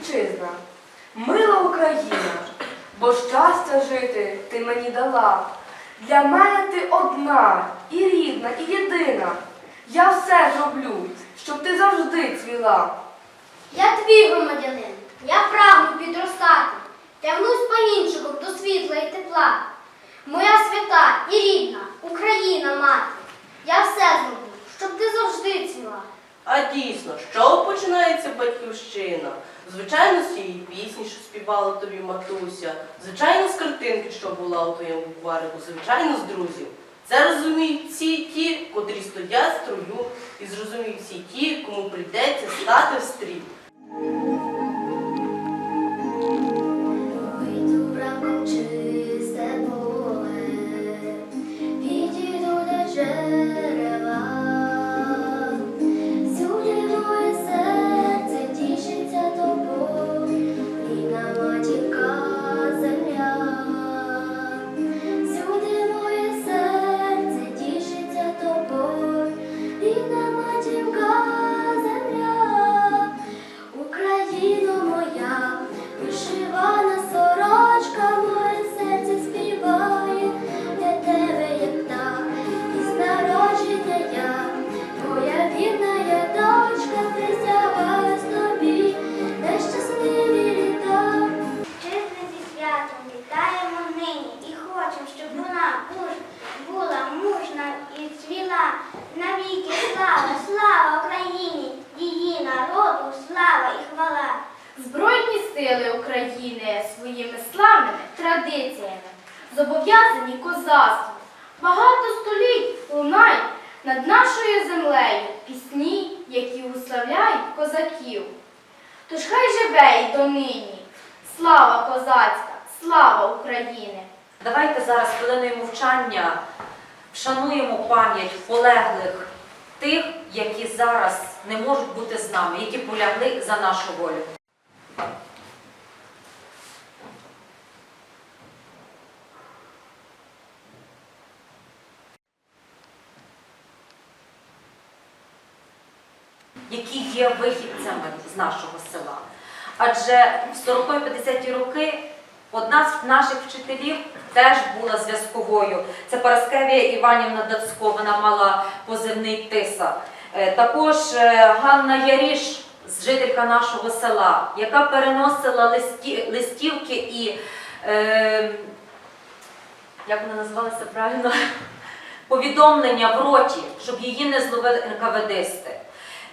вітчизна, мила Україна, бо щастя жити ти мені дала. Для мене ти одна, і рідна, і єдина. Я все зроблю, щоб ти завжди цвіла. Я твій громадянин, я прагну підростати, тягнусь панінчиком до світла і тепла. Моя свята і рідна Україна мати. Я все зроблю, щоб ти завжди ціла. А дійсно, чого починається батьківщина? Звичайно, з цієї пісні, що співала тобі матуся, звичайно, з картинки, що була у твоєму букварику, звичайно, з друзів. Це розуміють всі ті, котрі стоять строю, і зрозуміють всі ті, кому прийдеться стати в стрій. Вийду ранком чисте уславляють козаків. Тож хай живе й донині слава козацька, слава України! Давайте зараз хвилиною мовчання вшануємо пам'ять полеглих тих, які зараз не можуть бути з нами, які полягли за нашу волю. Які є вихідцями з нашого села. Адже в 40-50-ті роки одна з наших вчителів теж була зв'язковою. Це Параскевія Іванівна Дацько, вона мала позивний тиса. Е, Також е, Ганна Яріш, жителька нашого села, яка переносила листі, листівки і, е, як вона називалася правильно, повідомлення в роті, щоб її не зловили НКВДисти.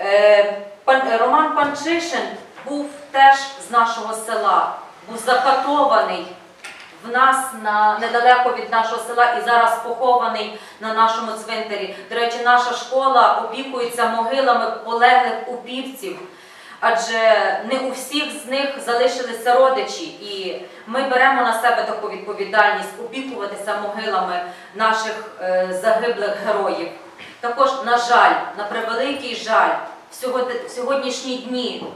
Е, пан- Роман Панчишин був теж з нашого села, був закатований в нас на недалеко від нашого села і зараз похований на нашому цвинтарі. До речі, наша школа опікується могилами полеглих упівців, адже не у всіх з них залишилися родичі, і ми беремо на себе таку відповідальність опікуватися могилами наших е, загиблих героїв. Також, на жаль, на превеликий жаль, в сьогоднішні дні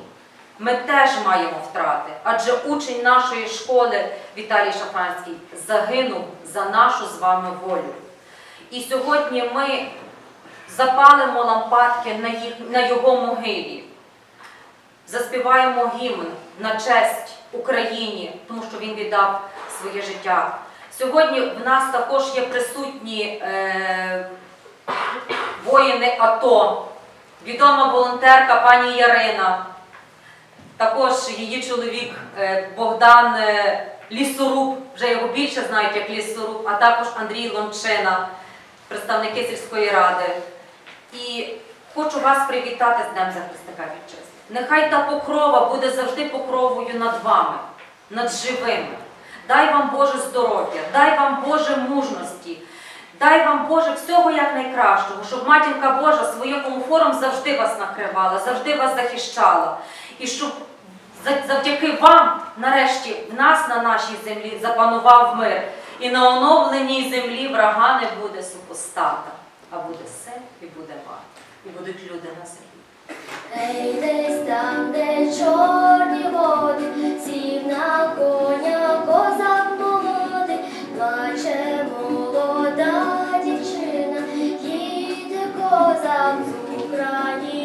ми теж маємо втрати, адже учень нашої школи Віталій Шафранський загинув за нашу з вами волю. І сьогодні ми запалимо лампадки на, його могилі, заспіваємо гімн на честь Україні, тому що він віддав своє життя. Сьогодні в нас також є присутні е, воїни АТО, відома волонтерка пані Ярина, також її чоловік е, Богдан е, Лісоруб, вже його більше знають як Лісоруб, а також Андрій Лончина, представники сільської ради. І хочу вас привітати з Днем захисника вітчизни. Нехай та покрова буде завжди покровою над вами, над живими. Дай вам Боже здоров'я, дай вам Боже мужності, дай вам Боже всього як найкращого, щоб матінка Божа своїм комфором завжди вас накривала, завжди вас захищала. І щоб завдяки вам, нарешті, в нас на нашій землі запанував мир. І на оновленій землі врага не буде супостата, а буде син і буде мати, і будуть люди на землі. Ей, десь там, де чорні води, сів на коня України.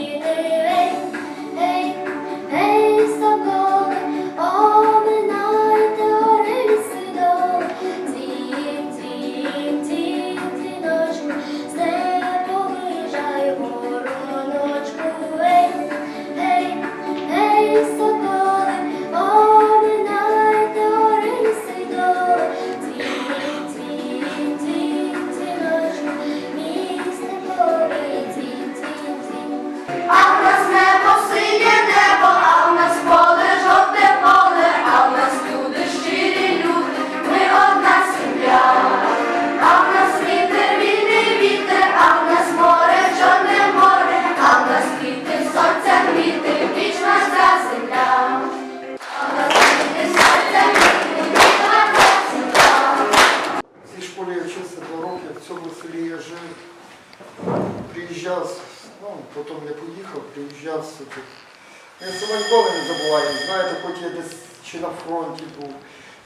Я себе ніколи не забуваю. Знаєте, хоч я десь чи на фронті був,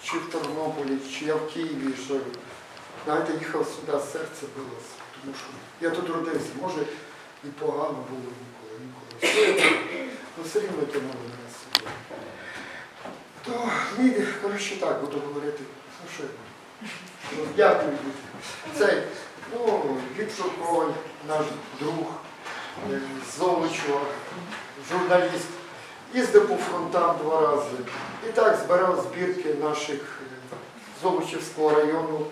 чи в Тернополі, чи я в Києві жив. Знаєте, їхав сюди, серце билося, тому що я тут родився. Може і погано було ніколи, ніколи. Я ну все рівно тягнули мене сюди. То, ні, коротше так, буду говорити. Ну що я буду? Ну, Дякую. Цей, ну, Віктор Коваль, наш друг, е, з Золочева, журналіст. Їздив по фронтам два рази. І так збирав збірки наших е, Золочівського району.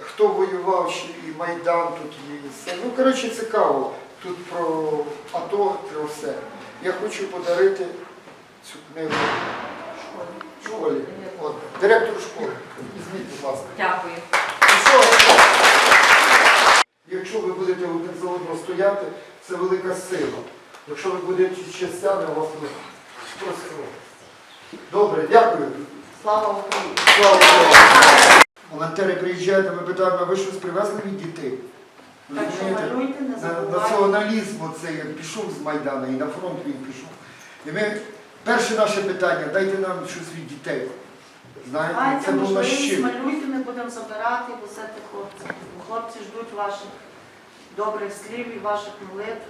Хто воював ще і Майдан тут є. Ну, коротше, цікаво. Тут про АТО, про все. Я хочу подарити цю книгу школі. От, директору школи. Візьміть, будь ласка. Дякую. Якщо ви будете один за одного стояти, це велика сила. Якщо ви будете чесяни, у вас буде просто. Добре, дякую. Слава Україні! Слава Богу. Волонтери приїжджають, а ми питаємо, а ви щось привезли від дітей? Так що малюйте, не забувайте. Націоналізм оцей як пішов з Майдану і на фронт він пішов. І ми, перше наше питання, дайте нам щось від дітей. Знаєте, Маєте це наш можливість, малюйте, ми будемо забирати і возити хлопців. Бо Хлопці ждуть ваших добрих слів і ваших молитв.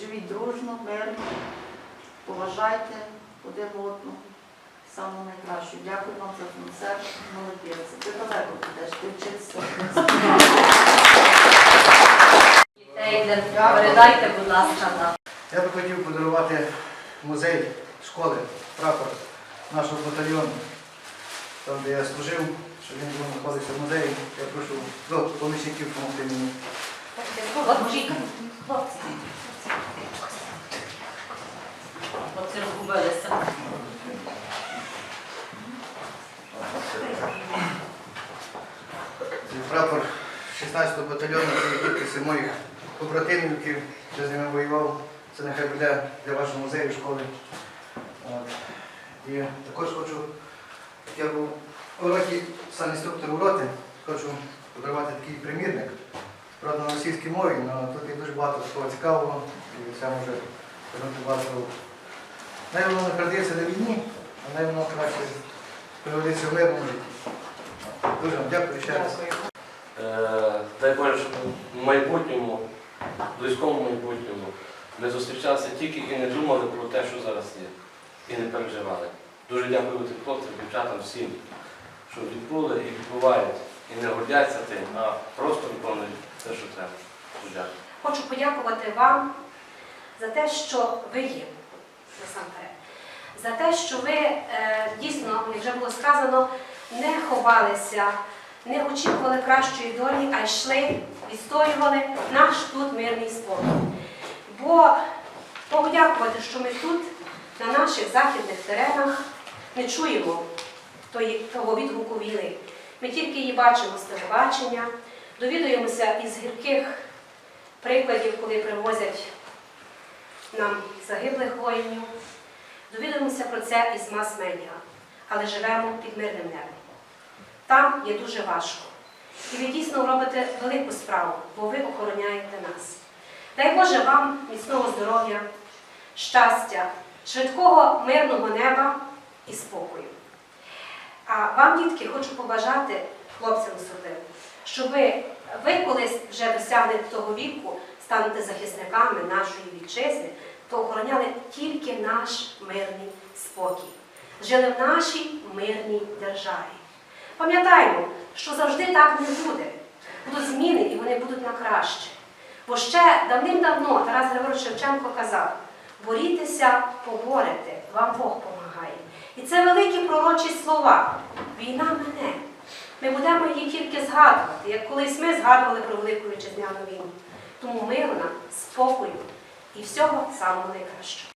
Живіть дружно, мирно, поважайте один одного. Самого найкращого. Дякую вам за концерт. Молодець. Ти далеко підеш, ти. Дітей, передайте, будь ласка, нам. Я би хотів подарувати музей школи, прапор нашого батальйону, там, де я служив, щоб він був знаходився в музеї. Я прошу ну, помічників допомогти мені. Хлопці, хлопці. Хлопці розгубилися. Прапор 16-го батальйону, це моїх побратимів, які з ними воював. Це нехай буде для вашого музею школи. От. І також хочу, я був у роті сам інструктор у роти, хочу подарувати такий примірник. Правда, на російській мові, але тут є дуже багато такого цікавого, і це може звернути багато. Най воно не пригодиться на війні, а най воно краще пригодиться в мирному житті. Дуже вам дякую ще раз. Е, Дай Боже, щоб в майбутньому, близькому майбутньому, ми зустрічалися тільки і не думали про те, що зараз є, і не переживали. Дуже дякую тим хлопцям, дівчатам, всім, що відбули і відбувають, і не гордяться тим, а просто виконують те, що треба. Дякую. Хочу подякувати вам за те, що ви є насамперед. За те, що ви е, дійсно, як вже було сказано, не ховалися, не очікували кращої долі, а йшли, відстоювали наш тут мирний спокій. Бо Богу дякувати, що ми тут, на наших західних теренах, не чуємо того відгуку війни. Ми тільки її бачимо з телебачення, довідуємося із гірких прикладів, коли привозять нам загиблих воїнів. Довідуємося про це із мас-медіа, але живемо під мирним небом. Там є дуже важко. І ви дійсно робите велику справу, бо ви охороняєте нас. Дай Боже вам міцного здоров'я, щастя, швидкого мирного неба і спокою. А вам, дітки, хочу побажати, хлопцям особливо, щоб ви, ви колись вже досягнете того віку, станете захисниками нашої вітчизни, то охороняли тільки наш мирний спокій. Жили в нашій мирній державі. Пам'ятаємо, що завжди так не буде. Будуть зміни і вони будуть на краще. Бо ще давним-давно Тарас Григорович Шевченко казав: борітеся, поборете, вам Бог помагає. І це великі пророчі слова. Війна мене. Ми будемо її тільки згадувати, як колись ми згадували про Велику Вітчизняну війну. Тому миру нам, спокою і всього самого найкращого.